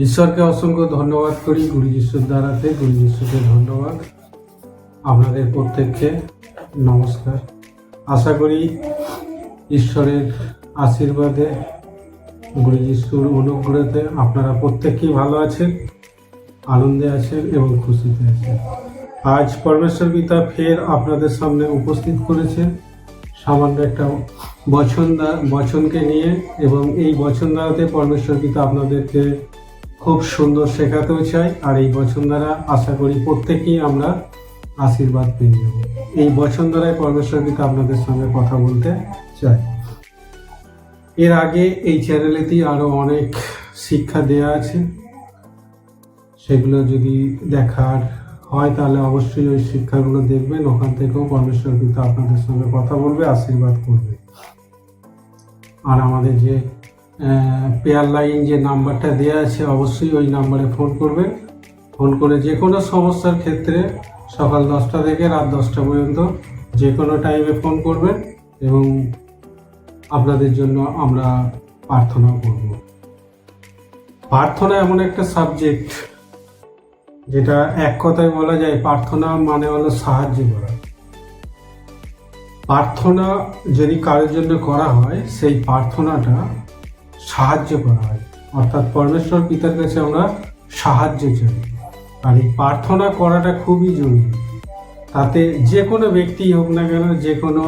ঈশ্বরকে অসংখ্য ধন্যবাদ করি, গুরু যিশুর দ্বারাতে। গুরু যিশুকে ধন্যবাদ। আপনাদের প্রত্যেককে নমস্কার। আশা করি ঈশ্বরের আশীর্বাদে, গুরু যিশুর অনুগ্রহে আপনারা প্রত্যেকেই ভালো আছেন, আনন্দে আছেন এবং খুশিতে আছেন। আজ পরমেশ্বর পিতা ফের আপনাদের সামনে উপস্থিত করেছেন। সামান্য একটা বচন বচনকে নিয়ে এবং এই বচন দ্বারাতে পরমেশ্বর পিতা আপনাদেরকে খুব সুন্দর শেখাতেও চাই, আর এই দ্বারা আশা করি প্রত্যেকেই আমরা আশীর্বাদ পেয়ে যাব। এই দ্বারাই পরমেশ্বর পিতা আপনাদের সঙ্গে কথা বলতে চাই। এর আগে এই চ্যানেলেতেই আরও অনেক শিক্ষা দেয়া আছে। সেগুলো যদি দেখার হয় তাহলে অবশ্যই ওই শিক্ষাগুলো দেখবেন। ওখান থেকেও পরমেশ্বর পিতা আপনাদের সঙ্গে কথা বলবে, আশীর্বাদ করবে। আর আমাদের যে পেয়ার লাইন যে নাম্বারটা দেওয়া আছে, অবশ্যই ওই নাম্বারে ফোন করবেন। ফোন করে যে কোনো সমস্যার ক্ষেত্রে সকাল দশটা থেকে রাত দশটা পর্যন্ত যে কোনো টাইমে ফোন করবেন এবং আপনাদের জন্য আমরা প্রার্থনা করব। প্রার্থনা এমন একটা সাবজেক্ট যেটা এক কথায় বলা যায়, প্রার্থনা মানে হলো সাহায্য করা। প্রার্থনা যদি কারোর জন্য করা হয়, সেই প্রার্থনাটা সাহায্য করা হয়। অর্থাৎ পরমেশ্বর পিতার কাছে আমরা সাহায্য চাই। আর এই প্রার্থনা করাটা খুবই জরুরি। তাতে যে কোনো ব্যক্তি হোক না কেন, যে কোনো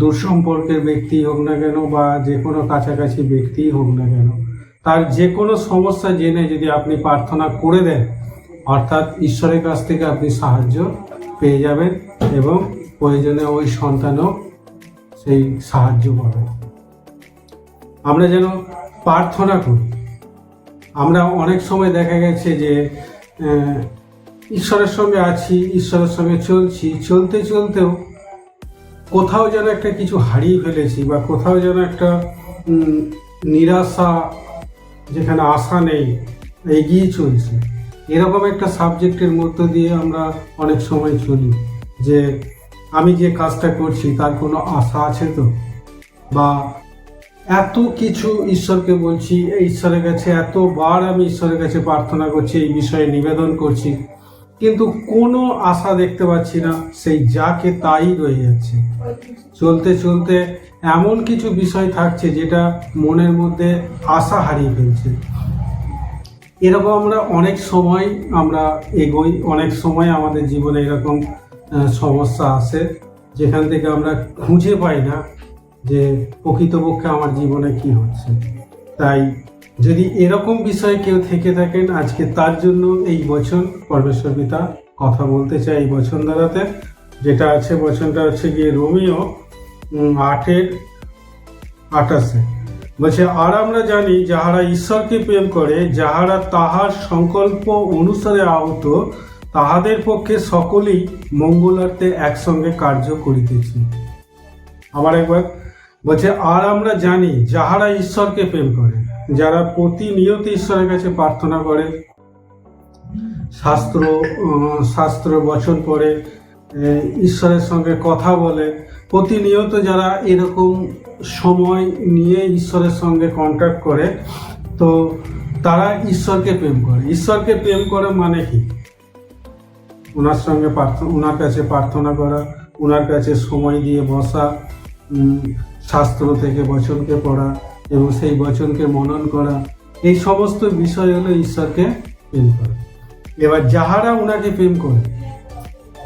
দুঃসম্পর্কের ব্যক্তি হোক না কেন বা যে কোনো কাছাকাছি ব্যক্তি হোক না কেন, তার যে কোনো সমস্যা জেনে যদি আপনি প্রার্থনা করে দেন, অর্থাৎ ঈশ্বরের কাছ থেকে আপনি সাহায্য পেয়ে যাবেন এবং প্রয়োজনে ওই সন্তানও সেই সাহায্য পাবে আমরা যেন প্রার্থনা করি। আমরা অনেক সময় দেখা গেছে যে ঈশ্বরের সঙ্গে আছি, ঈশ্বরের সঙ্গে চলছি, চলতে চলতেও কোথাও যেন একটা কিছু হারিয়ে ফেলেছি বা কোথাও যেন একটা নিরাশা যেখানে আশা নেই, এগিয়ে চলছি। এরকম একটা সাবজেক্টের মধ্য দিয়ে আমরা অনেক সময় চলি যে, আমি যে কাজটা করছি তার কোনো আশা আছে তো? বা এত কিছু ঈশ্বরকে বলছি, এই ঈশ্বরের কাছে এতবার আমি ঈশ্বরের কাছে প্রার্থনা করছি, এই বিষয়ে নিবেদন করছি। কিন্তু কোনো আশা দেখতে পাচ্ছি না, সেই যাকে তাই রয়ে যাচ্ছে। চলতে চলতে এমন কিছু বিষয় থাকছে যেটা মনের মধ্যে আশা হারিয়ে ফেলছে। এরকম আমরা অনেক সময় আমরা এগোই, অনেক সময় আমাদের জীবনে এরকম সমস্যা আসে, যেখান থেকে আমরা খুঁজে পাই না। যে প্রকৃতপক্ষে আমার জীবনে কি হচ্ছে। তাই যদি এরকম বিষয়ে কেউ থেকে থাকেন, আজকে তার জন্য এই বচন, পরমেশ্বর পিতা কথা বলতে চাই এই বচন দ্বারাতে, যেটা আছে বচনটা হচ্ছে গিয়ে রোমিও আটের আটাশে বলছে, আর আমরা জানি যাহারা ঈশ্বরকে প্রেম করে, যাহারা তাহার সংকল্প অনুসারে আহত, তাহাদের পক্ষে সকলেই মঙ্গলার্থে একসঙ্গে কার্য করিতেছে। আবার একবার বলছে, আর আমরা জানি যাহারা ঈশ্বরকে প্রেম করে, যারা প্রতিনিয়ত ঈশ্বরের কাছে প্রার্থনা করে, শাস্ত্র শাস্ত্র বচন পড়ে ঈশ্বরের সঙ্গে কথা বলে, প্রতিনিয়ত যারা এরকম সময় নিয়ে ঈশ্বরের সঙ্গে কন্ট্যাক্ট করে, তো তারা ঈশ্বরকে প্রেম করে। ঈশ্বরকে প্রেম করে মানে কি? ওনার সঙ্গে প্রার্থনা ওনার কাছে প্রার্থনা করা ওনার কাছে সময় দিয়ে বসা শাস্ত্র থেকে বচনকে পড়া এবং সেই বচনকে মনন করা, এই সমস্ত বিষয় হলো ঈশ্বরকে প্রেম করা। এবার যাহারা ওনাকে প্রেম করে,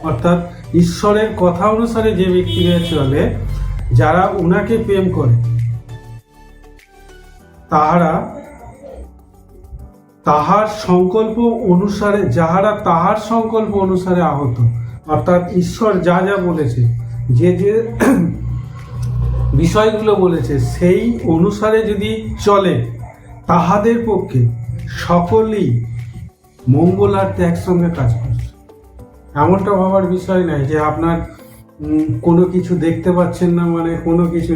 অর্থাৎ ঈশ্বরের কথা অনুসারে যে ব্যক্তিরা চলে, যারা ওনাকে প্রেম করে, তাহারা, তাহার সংকল্প অনুসারে, যাহারা তাহার সংকল্প অনুসারে আহত, অর্থাৎ ঈশ্বর যা যা বলেছে, যে যে বিষয়গুলো বলেছে, সেই অনুসারে যদি চলে, তাহাদের পক্ষে সকলেই মঙ্গল মঙ্গলার্থে একসঙ্গে কাজ করছে। এমনটা ভাবার বিষয় নাই যে আপনার কোনো কিছু দেখতে পাচ্ছেন না মানে কোনো কিছু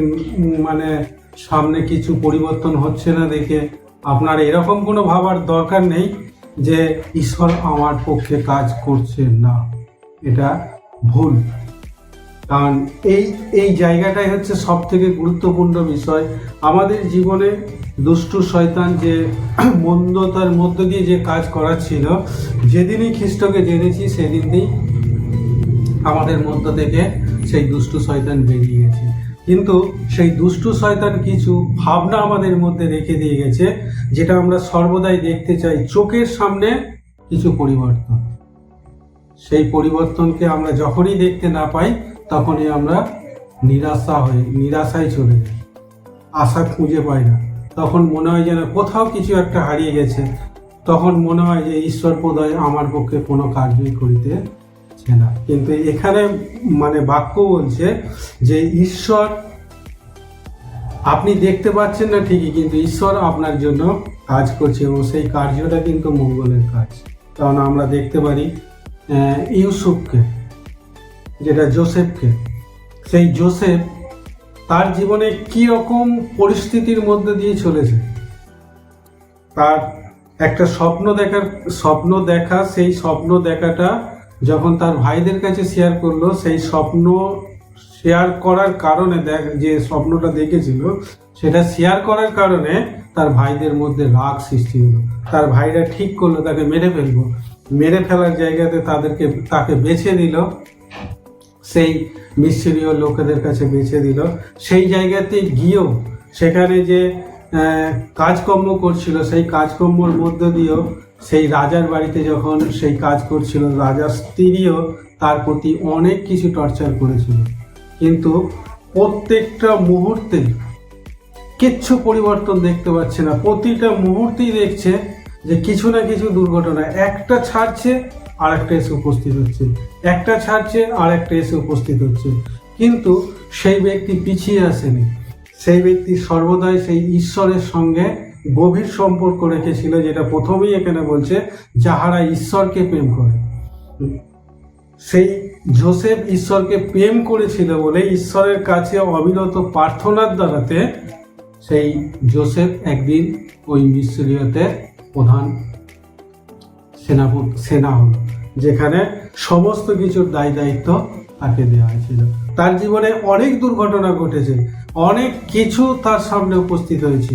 মানে সামনে কিছু পরিবর্তন হচ্ছে না দেখে। আপনার এরকম কোনো ভাবার দরকার নেই যে ঈশ্বর আমার পক্ষে কাজ করছে না। এটা ভুল। কারণ এই এই জায়গাটাই হচ্ছে সব থেকে গুরুত্বপূর্ণ বিষয়। আমাদের জীবনে দুষ্টু শয়তান যে মন্দতার মধ্য দিয়ে যে কাজ করাচ্ছিল যেদিনই খ্রিস্টকে জেনেছি সেদিনই আমাদের মধ্য থেকে সেই দুষ্টু শয়তান বেরিয়ে গেছে কিন্তু সেই দুষ্টু শয়তান কিছু ভাবনা আমাদের মধ্যে রেখে দিয়ে গেছে, যেটা আমরা সর্বদাই দেখতে চাই, চোখের সামনে কিছু পরিবর্তন। সেই পরিবর্তনকে আমরা যখনই দেখতে না পাই তখনই আমরা নিরাশা হয়ে, নিরাশায় চলে যাই। আশা খুঁজে পাই না। তখন মনে হয় যেন কোথাও কিছু একটা হারিয়ে গেছে। তখন মনে হয় যে ঈশ্বর বোধহয় আমার পক্ষে কোনো কার্যই করিতেছে না। কিন্তু এখানে মানে বাক্য বলছে যে ঈশ্বর, আপনি দেখতে পাচ্ছেন না ঠিকই, কিন্তু ঈশ্বর আপনার জন্য কাজ করছে এবং সেই কার্যটা কিন্তু মঙ্গলের কাজ। কারণ আমরা দেখতে পারি ইউসুফকে যেটা জোসেফকে, সেই জোসেফ তার জীবনে কি রকম পরিস্থিতির মধ্যে দিয়ে চলেছে? তার একটা স্বপ্ন দেখার, স্বপ্ন দেখা, সেই স্বপ্ন দেখাটা যখন তার ভাইদের কাছে শেয়ার করল, সেই স্বপ্ন শেয়ার করার কারণে দেখ, যে স্বপ্নটা দেখেছিল, সেটা শেয়ার করার কারণে তার ভাইদের মধ্যে রাগ সৃষ্টি হলো। তার ভাইরা ঠিক করল, তাকে মেরে ফেলব মেরে ফেলার জায়গাতে তাদেরকে, তাকে বেছে দিল সেই মিশরীয় লোকেদের কাছে বেছে দিল। সেই জায়গাতে গিয়েও সেখানে যে কাজকর্ম করছিল, সেই কাজকর্মর মধ্য দিয়েও সেই রাজার বাড়িতে যখন সেই কাজ করছিল রাজার স্ত্রীও তার প্রতি অনেক কিছু টর্চার করেছিল। কিন্তু প্রত্যেকটা মুহূর্তে কিচ্ছু পরিবর্তন দেখতে পাচ্ছে না। প্রতিটা মুহূর্তেই দেখছে যে কিছু না কিছু দুর্ঘটনা। একটা ছাড়ছে আর একটা এসে উপস্থিত হচ্ছে। একটা ছাড়ছে আর একটা এসে উপস্থিত হচ্ছে। কিন্তু সেই ব্যক্তি পিছিয়ে আসেনি। সেই ব্যক্তি সর্বদাই সেই ঈশ্বরের সঙ্গে গভীর সম্পর্ক রেখেছিল, যেটা প্রথমেই এখানে বলছে, যাহারা ঈশ্বরকে প্রেম করে। সেই জোসেফ ঈশ্বরকে প্রেম করেছিল বলে ঈশ্বরের কাছে অবিরত প্রার্থনার দ্বারাতে সেই জোসেফ একদিন ওই মিশ্রীয়তে প্রধান সেনা হলো যেখানে সমস্ত কিছুর দায় দায়িত্ব তাকে দেওয়া হয়েছিল। তার জীবনে অনেক দুর্ঘটনা ঘটেছে, অনেক কিছু তার সামনে উপস্থিত হয়েছে।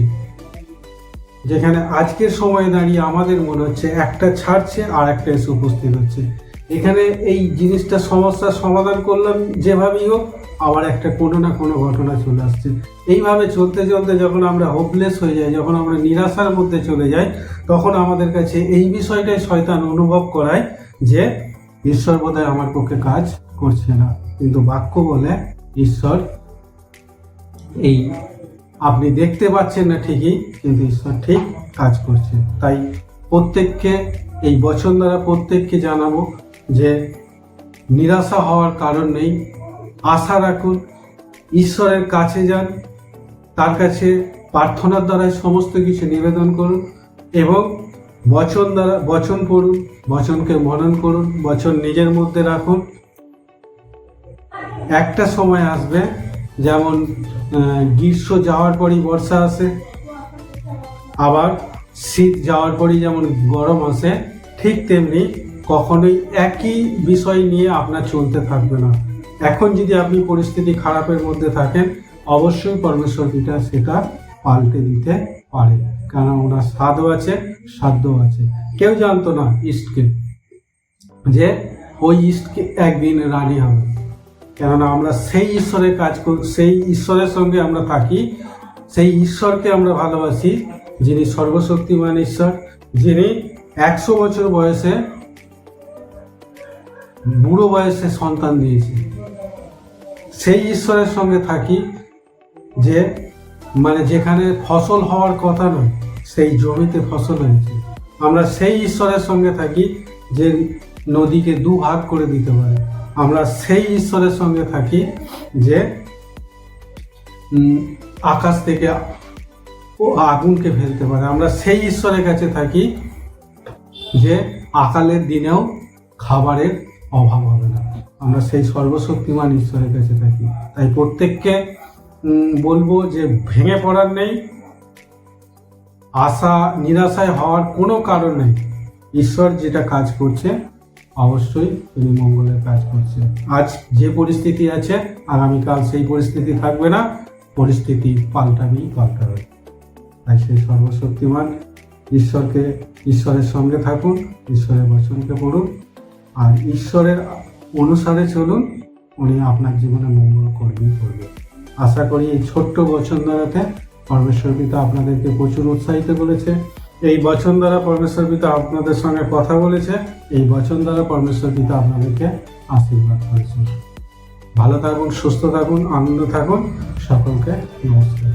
যেখানে আজকের সময়ে দাঁড়িয়ে আমাদের মনে হচ্ছে একটা ছাড়ছে আর একটা এসে উপস্থিত হচ্ছে। এখানে এই জিনিসটা সমস্যার সমাধান করলাম যেভাবেই হোক আবার একটা কোনো না কোনো ঘটনা চলে আসছে। এইভাবে চলতে চলতে যখন আমরা হোপলেস হয়ে যাই, যখন আমরা নিরাশার মধ্যে চলে যাই, তখন আমাদের কাছে এই বিষয়টাই শয়তান অনুভব করায় যে ঈশ্বর বোধহয় আমার পক্ষে কাজ করছে না। কিন্তু বাক্য বলে, ঈশ্বর, এই আপনি দেখতে পাচ্ছেন না ঠিকই, কিন্তু ঈশ্বর ঠিক কাজ করছে। তাই প্রত্যেককে, এই বচন দ্বারা প্রত্যেককে জানাব যে নিরাশা হওয়ার কারণ নেই আশা রাখুন, ঈশ্বরের কাছে যান, তার কাছে প্রার্থনার দ্বারাই সমস্ত কিছু নিবেদন করুন এবং বচন দ্বারা, বচন পড়ুন, বচনকে মনন করুন, বচন নিজের মধ্যে রাখুন। একটা সময় আসবে, যেমন গ্রীষ্ম যাওয়ার পরই বর্ষা আসে, আবার শীত যাওয়ার পরই যেমন গরম আসে, ঠিক তেমনি কখনোই একই বিষয় নিয়ে আপনার চলতে থাকবে না। এখন যদি আপনি পরিস্থিতি খারাপের মধ্যে থাকেন, অবশ্যই পরমেশ্বর পিতা সেটা পাল্টে দিতে পারে কারণ ওনার স্বাদও আছে সাধ্যও আছে। কেউ জানতো না ইস্টকে, যে ওই ইস্টকে একদিন রানী হবে। কেননা আমরা সেই ঈশ্বরের কাজ কর, সেই ঈশ্বরের সঙ্গে আমরা থাকি, সেই ঈশ্বরকে আমরা ভালোবাসি, যিনি সর্বশক্তিমান ঈশ্বর, যিনি একশো বছর বয়সে, বুড়ো বয়সে সন্তান দিয়েছে সেই ঈশ্বরের সঙ্গে থাকি যে মানে যেখানে ফসল হওয়ার কথা নয়, সেই জমিতে ফসল হয়েছে। আমরা সেই ঈশ্বরের সঙ্গে থাকি যে নদীকে দু ভাগ করে দিতে পারে। আমরা সেই ঈশ্বরের সঙ্গে থাকি যে আকাশ থেকে ও আগুনকে ফেলতে পারে। আমরা সেই ঈশ্বরের কাছে থাকি যে, আকালের দিনেও খাবারের অভাব হবে না। আমরা সেই সর্বশক্তিমান ঈশ্বরের কাছে থাকি। তাই প্রত্যেককে বলব যে ভেঙে পড়ার নেই, আশা, নিরাশায় হওয়ার কোনো কারণ নেই। ঈশ্বর যেটা কাজ করছে, অবশ্যই তিনি মঙ্গলের কাজ করছেন আজ যে পরিস্থিতি আছে, আগামীকাল সেই পরিস্থিতি থাকবে না, পরিস্থিতি পাল্টাবেই পাল্টাবে। তাই সেই সর্বশক্তিমান ঈশ্বরকে, ঈশ্বরের সঙ্গে থাকুন, ঈশ্বরের বচনকে পড়ুন। আর ঈশ্বরের অনুসারে চলুন, উনি আপনার জীবনে মঙ্গল করবেই করবে। আশা করি এই ছোট্ট বচন দ্বারাতে পরমেশ্বর পিতা আপনাদেরকে প্রচুর উৎসাহিত করেছে। এই বচন দ্বারা পরমেশ্বর পিতা আপনাদের সঙ্গে কথা বলেছে। এই বচন দ্বারা পরমেশ্বর পিতা আপনাদেরকে আশীর্বাদ করেছে ভালো থাকুন, সুস্থ থাকুন, আনন্দ থাকুন। সকলকে নমস্কার।